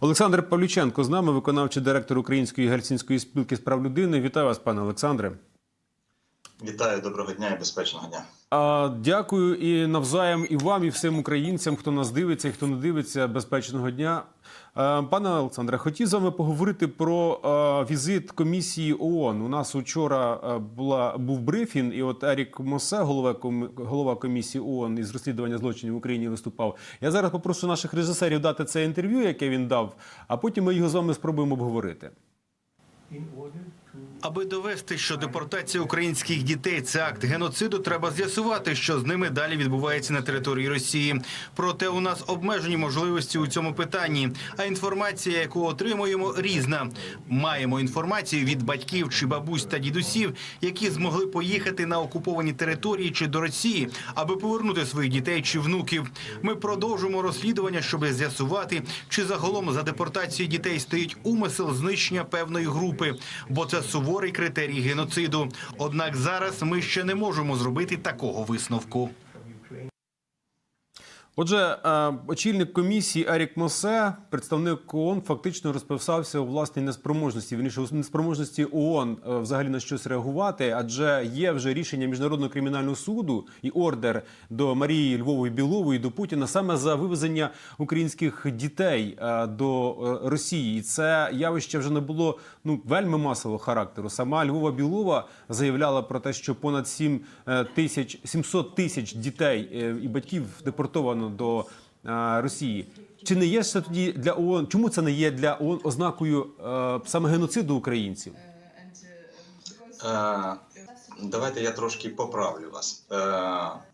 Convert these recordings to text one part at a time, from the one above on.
Олександр Павлюченко з нами, виконавчий директор Української гельсінської спілки з прав людини. Вітаю вас, пане Олександре. Вітаю, доброго дня і безпечного дня. А, дякую і навзаєм і вам, і всім українцям, хто нас дивиться і хто не дивиться. Безпечного дня. Пане Олександре, хотів з вами поговорити про візит комісії ООН. У нас учора була був брифінг, і от Ерік Мосе, голова голова комісії ООН із розслідування злочинів в Україні, виступав. Я зараз попрошу наших режисерів дати це інтерв'ю, яке він дав, а потім ми його з вами спробуємо обговорити. Аби довести, що депортація українських дітей це акт геноциду, треба з'ясувати, що з ними далі відбувається на території Росії. Проте у нас обмежені можливості у цьому питанні. А інформація, яку отримуємо, різна. Маємо інформацію від батьків чи бабусь та дідусів, які змогли поїхати на окуповані території чи до Росії, аби повернути своїх дітей чи внуків. Ми продовжуємо розслідування, щоб з'ясувати, чи загалом за депортацією дітей стоїть умисел знищення певної групи, бо це суворий критерій геноциду. Однак зараз ми ще не можемо зробити такого висновку. Отже, е, очільник комісії Ерік Мосе, представник ООН, фактично розписався у власній неспроможності. Вірніше, у неспроможності ООН е, взагалі на щось реагувати, адже є вже рішення міжнародного кримінального суду і ордер до Марії Львової Білової до Путіна саме за вивезення українських дітей е, до Росії. І це явище вже не було ну вельми масового характеру. Сама Львова Білова заявляла про те, що понад 7 е, тисяч 700 тисяч дітей і батьків депортовано до е, Росії. Чи не є це тоді для ООН? Чому це не є для ООН ознакою саме геноциду українців? Е, давайте я трошки поправлю вас. Е,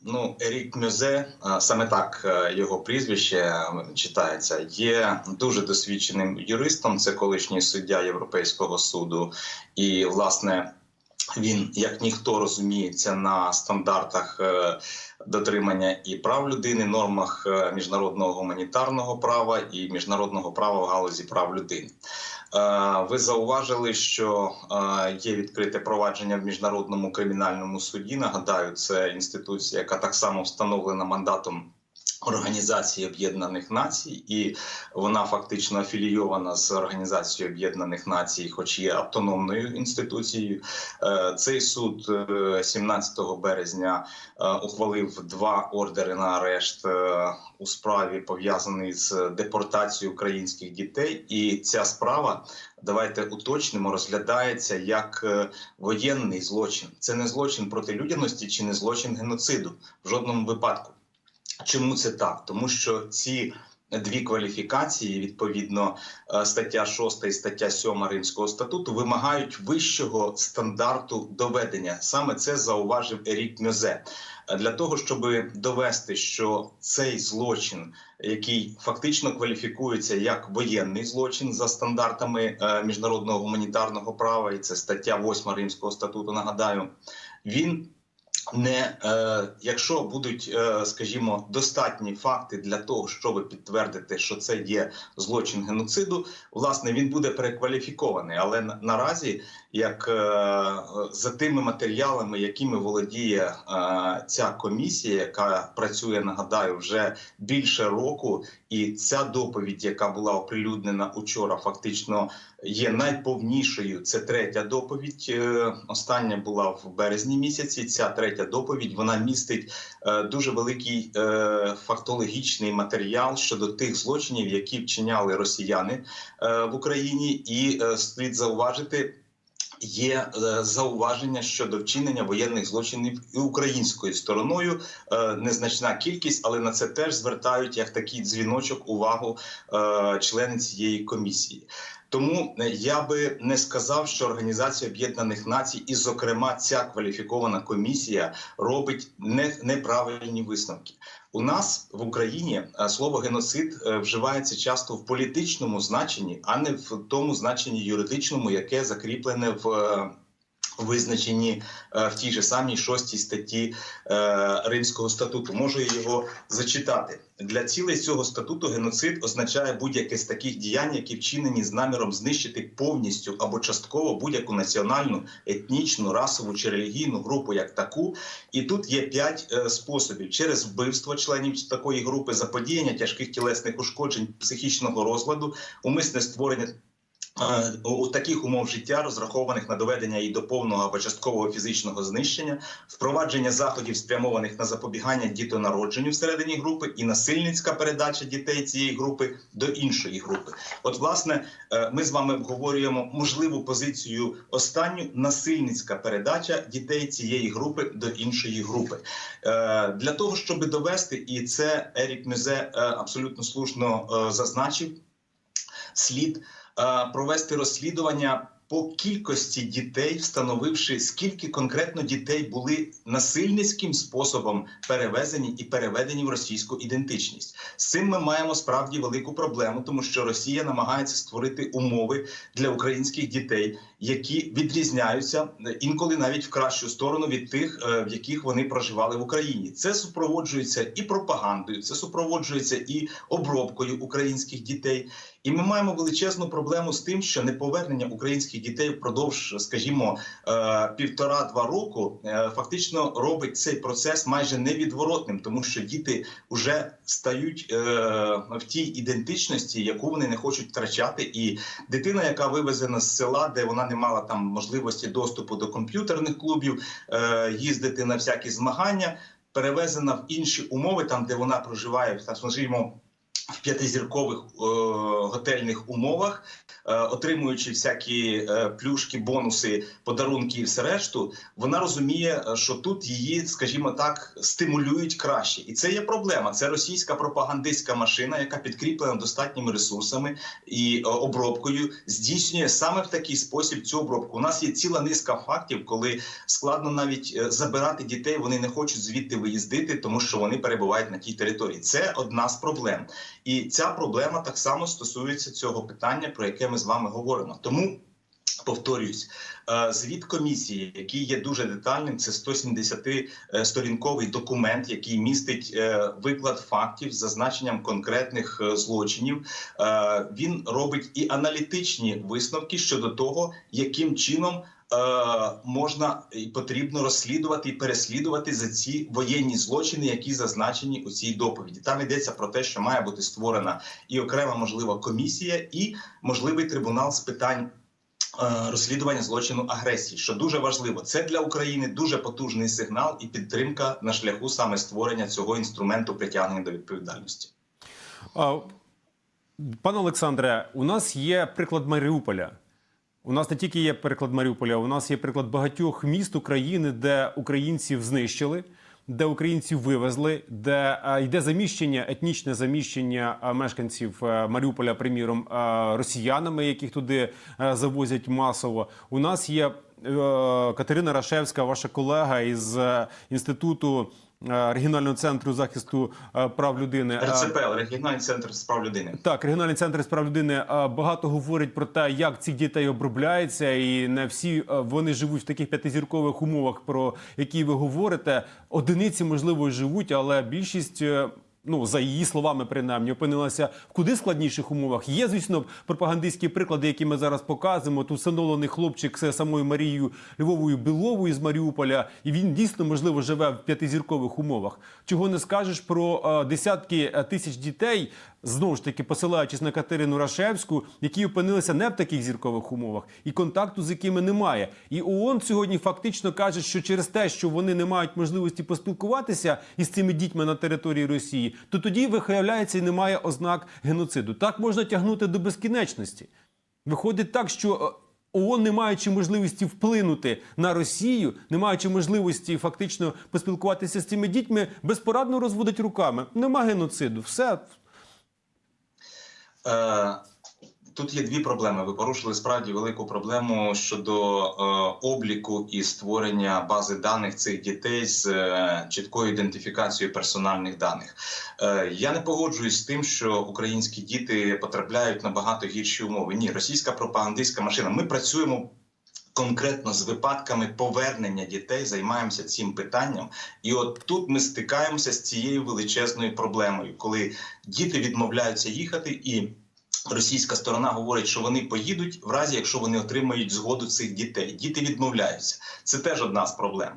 ну, Ерік Мюзе, е, саме так його прізвище читається, є дуже досвідченим юристом. Це колишній суддя Європейського суду, і власне. Він як ніхто розуміється на стандартах е, дотримання і прав людини, нормах е, міжнародного гуманітарного права і міжнародного права в галузі прав людини. Е, Ви зауважили, що є відкрите провадження в міжнародному кримінальному суді. Нагадаю, це інституція, яка так само встановлена мандатом. Організації Об'єднаних Націй, і вона фактично афілійована з Організацією Об'єднаних Націй, хоч є автономною інституцією. Е, Цей суд е, 17 березня е, ухвалив два ордери на арешт е, у справі, пов'язаний з депортацією українських дітей. І ця справа, давайте уточнимо, розглядається як е, воєнний злочин. Це не злочин проти людяності чи не злочин геноциду в жодному випадку. Чому це так? Тому що ці дві кваліфікації, відповідно, е, стаття 6 і стаття 7 Римського статуту, вимагають вищого стандарту доведення. Саме це зауважив Ерік Мюзе. Е, Для того щоб довести, що цей злочин, який фактично кваліфікується як воєнний злочин за стандартами е, міжнародного гуманітарного права, і це стаття 8 Римського статуту. Нагадаю, він не е, якщо будуть, е, скажімо, достатні факти для того, щоб підтвердити, що це є злочин геноциду, власне він буде перекваліфікований. Але на, наразі, як е, за тими матеріалами, якими володіє е, ця комісія, яка працює, нагадаю, вже більше року, і ця доповідь, яка була оприлюднена учора, фактично є найповнішою. Це третя доповідь. Е, Остання була в березні місяці. Ця третя доповідь вона містить е, дуже великий е, фактологічний матеріал щодо тих злочинів, які вчиняли росіяни в Україні, і слід зауважити. Є е, зауваження щодо вчинення воєнних злочинів і українською стороною. Е, незначна кількість, але на це теж звертають як такий дзвіночок увагу е, члени цієї комісії. Тому е, я би не сказав, що Організація Об'єднаних Націй, і, зокрема, ця кваліфікована комісія робить не, неправильні висновки. У нас в Україні е, слово геноцид е, вживається часто в політичному значенні, а не в тому значенні юридичному, яке закріплене в. Визначені е, в тій же самій шостій статті е, Римського статуту. Можу я його зачитати для цілей цього статуту. Геноцид означає будь-яке з таких діянь, які вчинені з наміром знищити повністю або частково будь-яку національну, етнічну, расову чи релігійну групу як таку. І тут є п'ять е, способів: через вбивство членів такої групи, заподіяння тяжких тілесних ушкоджень, психічного розладу, умисне створення. У таких умов життя, розрахованих на доведення її до повного або часткового фізичного знищення, впровадження заходів, спрямованих на запобігання дітонародженню всередині групи, і насильницька передача дітей цієї групи до іншої групи. От, власне, е, ми з вами обговорюємо можливу позицію останню насильницька передача дітей цієї групи до іншої групи. Е, Для того, щоб довести, і це Ерік Мюзе е, абсолютно слушно зазначив, слід провести розслідування по кількості дітей, встановивши скільки конкретно дітей були насильницьким способом перевезені і переведені в російську ідентичність. З цим ми маємо справді велику проблему, тому що Росія намагається створити умови для українських дітей, які відрізняються е, інколи навіть в кращу сторону від тих, е, в яких вони проживали в Україні. Це супроводжується і пропагандою, це супроводжується і обробкою українських дітей. І ми маємо величезну проблему з тим, що неповернення українських дітей впродовж, скажімо, е, півтора-два року фактично робить цей процес майже невідворотним, тому що діти вже стають в тій ідентичності, яку вони не хочуть втрачати. І дитина, яка вивезена з села, де вона не мала там можливості доступу до комп'ютерних клубів, е, їздити на всякі змагання, перевезена в інші умови, там де вона проживає, скажімо, в п'ятизіркових е, готельних умовах, е, отримуючи всякі е, плюшки, бонуси, подарунки і все решту, вона розуміє, що тут її, скажімо так, стимулюють краще, і це є проблема. Це російська пропагандистська машина, яка підкріплена достатніми ресурсами і обробкою, здійснює саме в такий спосіб цю обробку. У нас є ціла низка фактів, коли складно навіть забирати дітей. Вони не хочуть звідти виїздити, тому що вони перебувають на тій території. Це одна з проблем. І ця проблема так само стосується цього питання, про яке ми з вами говоримо. Тому повторюсь, е, звіт комісії, який є дуже детальним, це 170-сторінковий документ, який містить е, виклад фактів з зазначенням конкретних е, злочинів. Е, Він робить і аналітичні висновки щодо того, яким чином. Е, Можна і потрібно розслідувати і переслідувати за ці воєнні злочини, які зазначені у цій доповіді. Там йдеться про те, що має бути створена і окрема можлива комісія, і можливий трибунал з питань е, розслідування злочину агресії, що дуже важливо. Це для України дуже потужний сигнал і підтримка на шляху саме створення цього інструменту притягнення до відповідальності. Пане Олександре, у нас є приклад Маріуполя. У нас не тільки є приклад Маріуполя, у нас є приклад багатьох міст України, де українців знищили, де українців вивезли, де йде заміщення, етнічне заміщення мешканців а, Маріуполя, приміром, росіянами, яких туди завозять масово. У нас є е, Катерина Рашевська, ваша колега із е, інституту е, регіонального центру захисту е, прав людини. РЦП, РЦПЛ, регіональний центр з прав людини. так, регіональний центр з прав людини багато говорить про те, як цих дітей обробляється, і не всі вони живуть в таких п'ятизіркових умовах, про які ви говорите. Одиниці можливо живуть, але більшість. Ну, за її словами, принаймні, опинилася в куди складніших умовах. Є, звісно, пропагандистські приклади, які ми зараз показуємо. Тут встановлений хлопчик з самою Марією Львовою Біловою з Маріуполя, і він дійсно можливо живе в п'ятизіркових умовах. Чого не скажеш про е, десятки е, тисяч дітей, знову ж таки посилаючись на Катерину Рашевську, які опинилися не в таких зіркових умовах, і контакту з якими немає. І ООН сьогодні фактично каже, що через те, що вони не мають можливості поспілкуватися із цими дітьми на території Росії, то тоді виявляється і немає ознак геноциду. Так можна тягнути до безкінечності. Виходить так, що е, ООН, не маючи можливості вплинути на Росію, не маючи можливості фактично поспілкуватися з цими дітьми, безпорадно розводить руками. Нема геноциду. Все Е, Тут є дві проблеми. Ви порушили справді велику проблему щодо е, обліку і створення бази даних цих дітей з е, чіткою ідентифікацією персональних даних. Е, я не погоджуюсь з тим, що українські діти потрапляють на багато гірші умови. Ні, російська пропагандистська машина. Ми працюємо конкретно з випадками повернення дітей займаємося цим питанням. І от тут ми стикаємося з цією величезною проблемою, коли діти відмовляються їхати і. Російська сторона говорить, що вони поїдуть в разі, якщо вони отримають згоду цих дітей. Діти відмовляються. Це теж одна з проблем.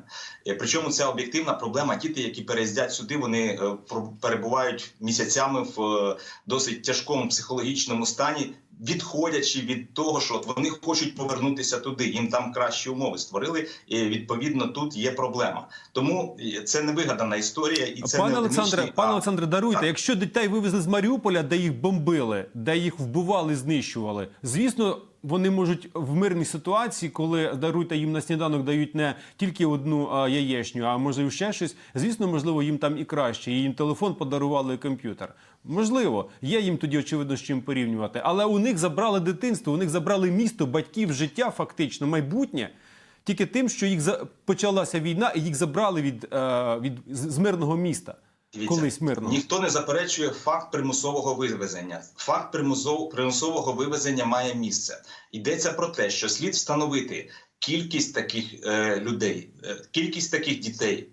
Е, Причому це об'єктивна проблема. Діти, які переїздять сюди, вони е, перебувають місяцями в е, досить тяжкому психологічному стані, відходячи від того, що от вони хочуть повернутися туди. Їм там кращі умови створили. І відповідно тут є проблема. Тому е, це не вигадана історія, і це пане не Олександре, пане Олександре, даруйте, Так. якщо дітей вивезли з Маріуполя, де їх бомбили, де їх вбивали, знищували, звісно. Вони можуть в мирній ситуації, коли даруйте їм на сніданок, дають не тільки одну а, яєчню, а можливо ще щось. Звісно, можливо, їм там і краще. І їм телефон подарували і комп'ютер. Можливо, є їм тоді очевидно з чим порівнювати. Але у них забрали дитинство, у них забрали місто, батьків, життя, фактично, майбутнє. Тільки тим, що їх за... почалася війна, і їх забрали від, е, від з мирного міста. Дивіться, Колись мирного. Ніхто не заперечує факт примусового вивезення. Факт примусов- примусового вивезення має місце. Йдеться про те, що слід встановити кількість таких е, людей, е, кількість таких дітей.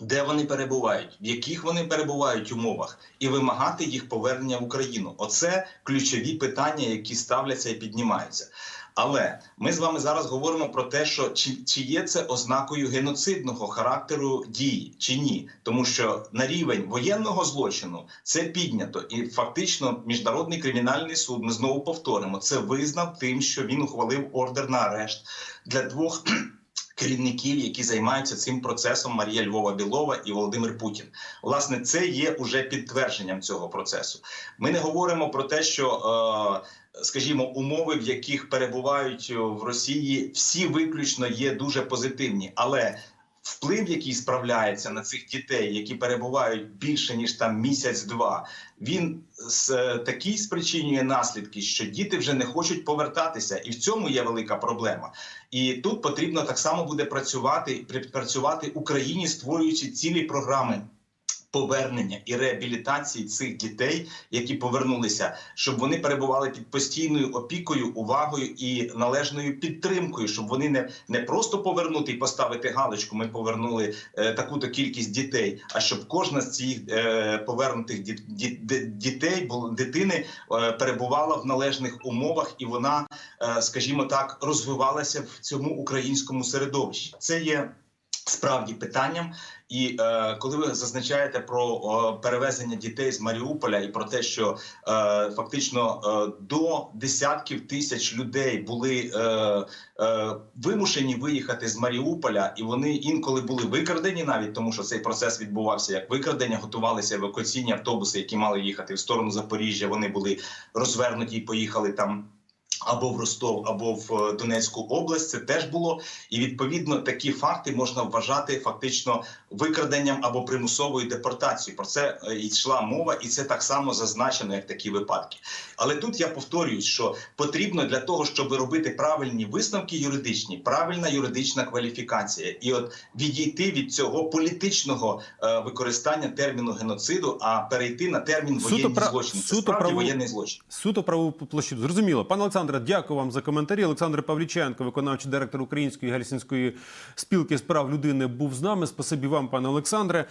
Де вони перебувають, в яких вони перебувають умовах, і вимагати їх повернення в Україну. Оце ключові питання, які ставляться і піднімаються. Але ми з вами зараз говоримо про те, що чи, чи є це ознакою геноцидного характеру дії, чи ні, тому що на рівень воєнного злочину це піднято, і фактично міжнародний кримінальний суд ми знову повторимо. Це визнав тим, що він ухвалив ордер на арешт для двох. Керівників, які займаються цим процесом, Марія Львова Білова і Володимир Путін, власне, це є уже підтвердженням цього процесу. Ми не говоримо про те, що е, скажімо, умови, в яких перебувають в Росії, всі виключно є дуже позитивні, але вплив, який справляється на цих дітей, які перебувають більше ніж там місяць-два, він з е, такий спричинює наслідки, що діти вже не хочуть повертатися, і в цьому є велика проблема. І тут потрібно так само буде працювати працювати Україні, створюючи цілі програми повернення і реабілітації цих дітей, які повернулися, щоб вони перебували під постійною опікою, увагою і належною підтримкою, щоб вони не, не просто повернути і поставити галочку. Ми повернули е, таку-то кількість дітей. А щоб кожна з цих е, повернутих ді, ді, ді- дітей дитини е, перебувала в належних умовах, і вона, е, скажімо так, розвивалася в цьому українському середовищі. Це є справді питанням. І е, коли ви зазначаєте про о, перевезення дітей з Маріуполя і про те, що е, фактично е, до десятків тисяч людей були е, е, вимушені виїхати з Маріуполя, і вони інколи були викрадені, навіть тому, що цей процес відбувався як викрадення, готувалися евакуаційні автобуси, які мали їхати в сторону Запоріжжя. Вони були розвернуті і поїхали там. Або в Ростов, або в е, Донецьку область це теж було, і відповідно такі факти можна вважати фактично викраденням або примусовою депортацією. Про це е, йшла мова, і це так само зазначено, як такі випадки. Але тут я повторююсь, що потрібно для того, щоб робити правильні висновки юридичні, правильна юридична кваліфікація, і от відійти від цього політичного е, використання терміну геноциду, а перейти на термін пра- злочин. Це суто справді право- воєнний злочин. Суто правову площину. Зрозуміло. Пане Олександре, дякую вам за коментарі. Олександр Павліченко, виконавчий директор Української гельсінської спілки з прав людини, був з нами. Спасибі вам, пане Олександре.